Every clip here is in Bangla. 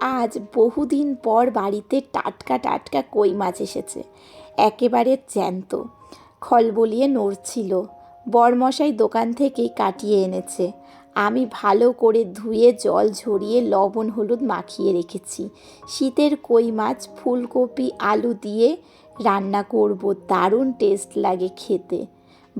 আজ বহুদিন পর বাড়িতে টাটকা টাটকা কই মাছ এসেছে। একেবারে জ্যান্ত। খলবলিয়ে নড়ছিল। বরমশাই দোকান থেকেই কাটিয়ে এনেছে। আমি ভালো করে ধুয়ে জল ঝরিয়ে লবণ হলুদ মাখিয়ে রেখেছি। শীতের কই মাছ, ফুলকপি, আলু দিয়ে রান্না করব, দারুণ টেস্ট লাগে খেতে।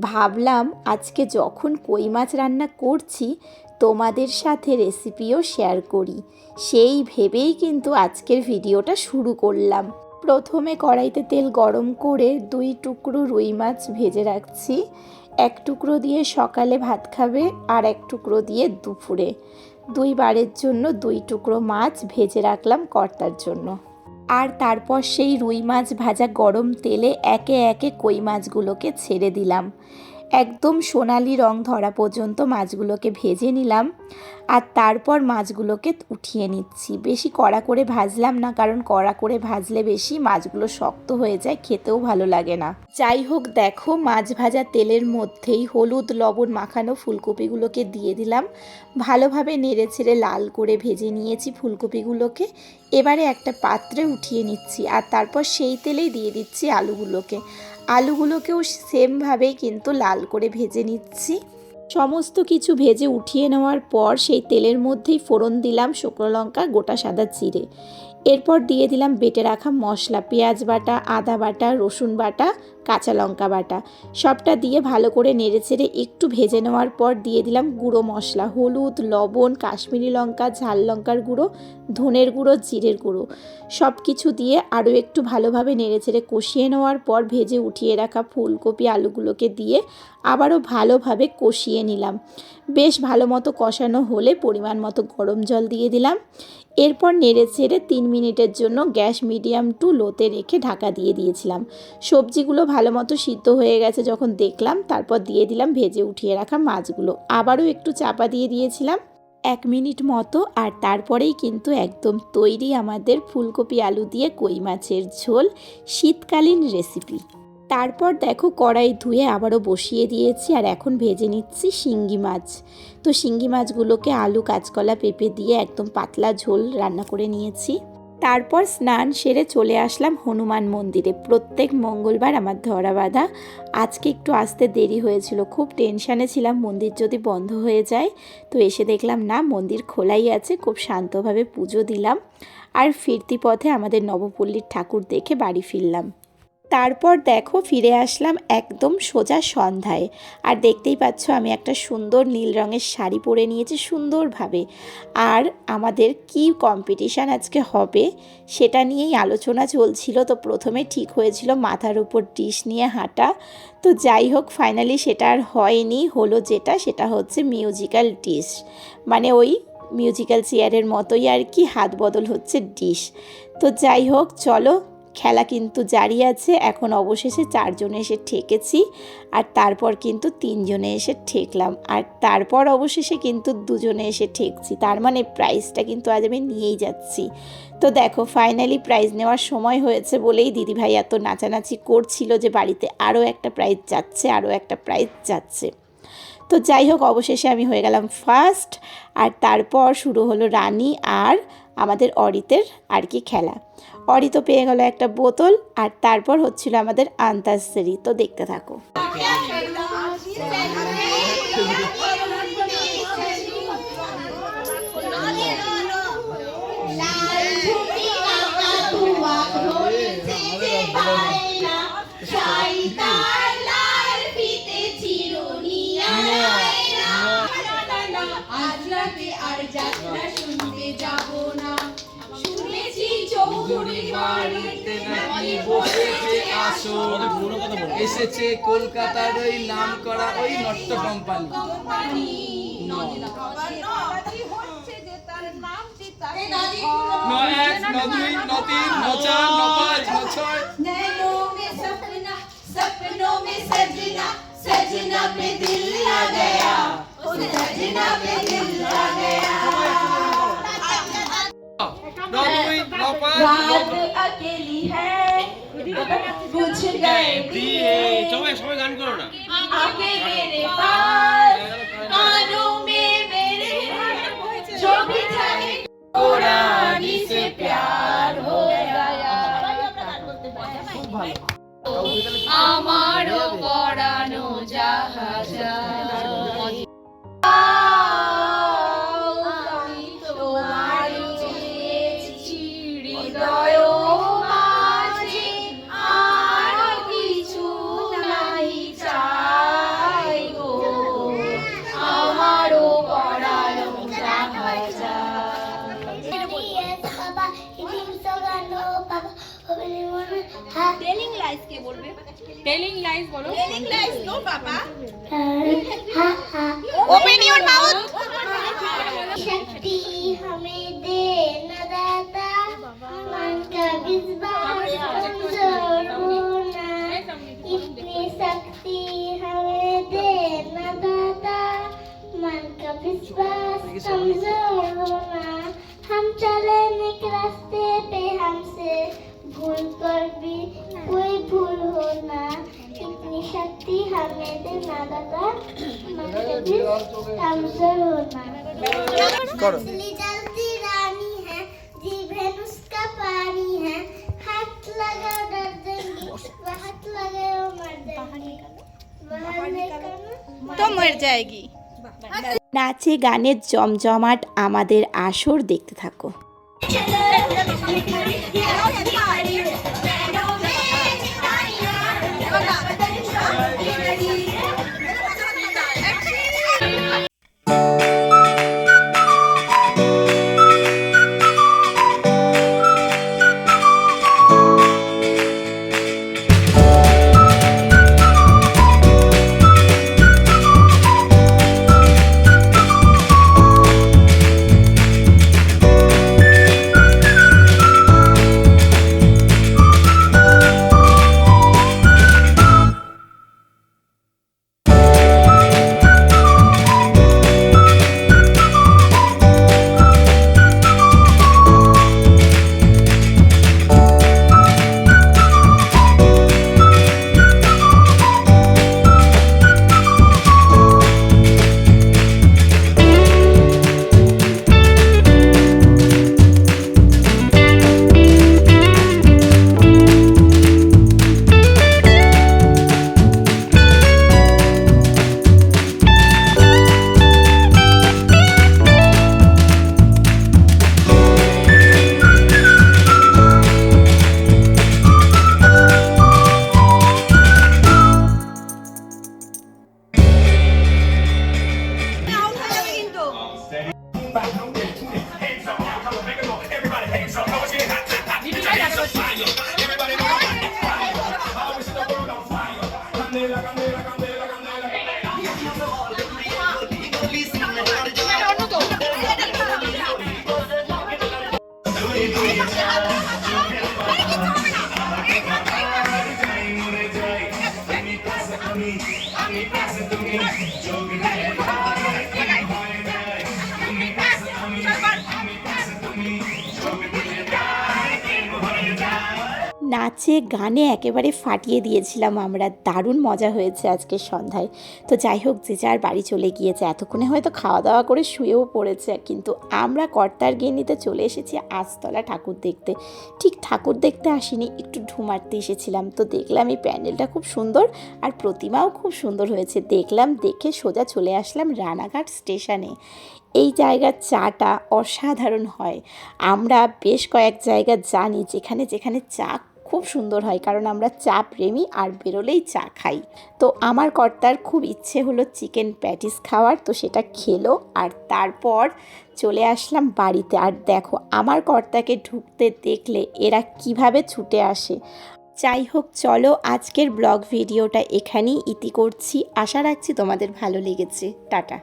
ভাবলাম আজকে যখন কই মাছ রান্না করছি তোমাদের সাথে রেসিপিও শেয়ার করি। সেই ভেবেই কিন্তু আজকের ভিডিওটা শুরু করলাম। প্রথমে কড়াইতে তেল গরম করে দুই টুকরো রুই মাছ ভেজে রাখছি। এক টুকরো দিয়ে সকালে ভাত খাবে আর এক টুকরো দিয়ে দুপুরে। দুই বারের জন্য দুই টুকরো মাছ ভেজে রাখলাম কর্তার জন্য। আর তারপর সেই রুই মাছ ভাজা গরম তেলে একে একে কই মাছগুলোকে ছেড়ে দিলাম। একদম সোনালি রং ধরা পর্যন্ত মাছগুলোকে ভেজে নিলাম আর তারপর মাছগুলোকে উঠিয়ে নিচ্ছি। বেশি কড়া করে ভাজলাম না, কারণ কড়া করে ভাজলে বেশি মাছগুলো শক্ত হয়ে যায়, খেতেও ভালো লাগে না। যাই হোক, দেখো মাছ ভাজা তেলের মধ্যেই হলুদ, লবণ মাখানো ফুলকপিগুলোকে দিয়ে দিলাম। ভালোভাবে নেড়ে ছেড়ে লাল করে ভেজে নিয়েছি ফুলকপিগুলোকে। এবারে একটা পাত্রে উঠিয়ে নিচ্ছি আর তারপর সেই তেলেই দিয়ে দিচ্ছি আলুগুলোকে। আলুগুলোকেও সেমভাবেই কিন্তু লাল করে ভেজে নিচ্ছি। সমস্ত কিছু ভেজে উঠিয়ে নেওয়ার পর সেই তেলের মধ্যেই ফোড়ন দিলাম শুকনো লঙ্কা, গোটা সাদা চিড়ে এরপর দিয়ে দিলাম বেটে রাখা মশলা, পেঁয়াজ বাটা, আদা বাটা, রসুন বাটা কাঁচা লঙ্কা বাটা। সবটা দিয়ে ভালো করে নেড়ে ছেড়ে একটু ভেজে নেওয়ার পর দিয়ে দিলাম গুঁড়ো মশলা। হলুদ, লবণ, কাশ্মীরি লঙ্কা, ঝাল লঙ্কার গুঁড়ো, ধনের গুঁড়ো, জিরের গুঁড়ো। সব কিছু দিয়ে আরও একটু ভালোভাবে নেড়ে ছেড়ে কষিয়ে নেওয়ার পর ভেজে উঠিয়ে রাখা ফুলকপি আলুগুলোকে দিয়ে আবারও ভালোভাবে কষিয়ে নিলাম। বেশ ভালো মতো কষানো হলে পরিমাণ মতো গরম জল দিয়ে দিলাম। এরপর নেড়ে চেড়ে তিন মিনিটের জন্য গ্যাস মিডিয়াম টু লোতে রেখে ঢাকা দিয়ে দিয়েছিলাম। সবজিগুলো ভালো মতো সিদ্ধ হয়ে গেছে যখন দেখলাম, তারপর দিয়ে দিলাম ভেজে উঠিয়ে রাখা মাছগুলো। আবারও একটু চাপা দিয়ে দিয়েছিলাম এক মিনিট মতো, আর তারপরেই কিন্তু একদম তৈরি আমাদের ফুলকপি আলু দিয়ে কই মাছের ঝোল শীতকালীন রেসিপি। তারপর দেখো কড়াই ধুয়ে আবারও বসিয়ে দিয়েছি আর এখন ভেজে নিচ্ছি শিঙ্গি মাছ। তো শিঙ্গি মাছগুলোকে আলু, কাঁচকলা, পেঁপে দিয়ে একদম পাতলা ঝোল রান্না করে নিয়েছি। তারপর স্নান সেরে চলে আসলাম হনুমান মন্দিরে। প্রত্যেক মঙ্গলবার আমার ধরা বাঁধা। আজকে একটু আসতে দেরি হয়েছিল, খুব টেনশানে ছিলাম, মন্দির যদি বন্ধ হয়ে যায়। তো এসে দেখলাম, না, মন্দির খোলাই আছে, খুব শান্তভাবে পুজো দিলাম। আর ফিরতি পথে আমাদের নবপল্লীর ঠাকুর দেখে বাড়ি ফিরলাম। তারপর দেখো ফিরে আসলাম একদম সোজা সন্ধ্যায়। আর দেখতেই পাচ্ছ আমি একটা সুন্দর নীল রঙের শাড়ি পরে নিয়েছি সুন্দরভাবে। আর আমাদের কি কম্পিটিশান আজকে হবে সেটা নিয়েই আলোচনা চলছিল। তো প্রথমে ঠিক হয়েছিল মাথার উপর ডিশ নিয়ে হাঁটা। তো যাই হোক ফাইনালি সেটা আর হয়নি। হলো যেটা, সেটা হচ্ছে মিউজিক্যাল ডিশ মানে ওই মিউজিক্যাল চেয়ারের মতোই আর কি হাত বদল হচ্ছে ডিশ তো যাই হোক, চলো খেলা কিন্তু জারি আছে, এখন অবশেষে চারজনে এসে ঠেকেছি আর তারপর কিন্তু তিনজনে এসে ঠেকলাম। আর তারপর অবশেষে কিন্তু দুজনে এসে ঠেকছি, তার মানে প্রাইজটা কিন্তু আজ আমি নিয়েই যাচ্ছি। তো দেখো ফাইনালি প্রাইজ নেওয়ার সময় হয়েছে বলেই দিদিভাই এত নাচানাচি করছিল যে বাড়িতে আরও একটা প্রাইজ যাচ্ছে, আরও একটা প্রাইজ যাচ্ছে। তো যাই হোক, অবশেষে আমি হয়ে গেলাম ফার্স্ট আর তারপর শুরু হলো রানী আর আমাদের অরিতের আর কি খেলা। অরি তো পেয়ে গেল একটা বোতল আর তারপর হচ্ছিল আমাদের আন্তাসেরি তো দেখতে থাকো। বাড়িতে নাকি বসেছে আসর এসেছে কলকাতার ওই নাম করা ওই নট্য কোম্পানি কোম্পানি নয় এক ন দুই ন তিন ন চার ন পাঁচ ন ছয় नैनों में सपना सपनों में सजना सजना पे दिल आ गया ओ सजना पे दिल आ गया দিয়ে সবাই সবাই গান করো না। আগে মেরে আমারও পড়ানো যাহাজ telling lies bolo telling lies no papa open your mouth शक्ति हमें दे न दाता मन का विश्वास कमज़ोर होना। इतनी शक्ति हमें दे न दाता मन का विश्वास कमज़ोर होना। हम चले निक रास्ते पे हमसे भूल कर भी कोई भूल होना इतनी शक्ति हमें दे न दाता मन का विश्वास कमजोर होना मछली जलती रानी है जीव है उसका पानी है हाथ लगाओ डर देंगी वह हाथ लगाओ मर देंगी वह नहीं करना তো মর যায়গি নাচে গানের জমজমাট আমাদের আসর দেখতে থাকো back. Hands up, come on. Everybody, hands up, get hot, hot, hot. Hands fire. Everybody, নাচে, গানে একেবারে ফাটিয়ে দিয়েছিলাম আমরা। দারুণ মজা হয়েছে আজকে সন্ধ্যায়। তো যাই হোক, যে যার বাড়ি চলে গিয়েছে, এতক্ষণে হয়তো খাওয়া দাওয়া করে শুয়েও পড়েছে। কিন্তু আমরা কর্তার গিন্নিতে চলে এসেছি আজতলা ঠাকুর দেখতে। ঠিক ঠাকুর দেখতে আসিনি, একটু ঢুমারতে এসেছিলাম। তো দেখলাম এই প্যান্ডেলটা খুব সুন্দর আর প্রতিমাও খুব সুন্দর হয়েছে। দেখলাম, দেখে সোজা চলে আসলাম রানাঘাট স্টেশনে। এই জায়গার চাটা অসাধারণ হয়। আমরা বেশ কয়েক জায়গা জানি যেখানে যেখানে চা খুব সুন্দর হয়, কারণ আমরা চা প্রেমী আর বেরোলেই চা খাই। তো আমার কর্তার খুব ইচ্ছে হলো চিকেন প্যাটিস খাওয়ার, তো সেটা খেলো আর তারপর চলে আসলাম বাড়িতে। আর দেখো, আমার কর্তাকে ঢুকতে দেখলে এরা কীভাবে ছুটে আসে। যাই হোক, চলো আজকের ব্লগ ভিডিওটা এখানেই ইতি করছি। আশা রাখছি তোমাদের ভালো লেগেছে। টাটা।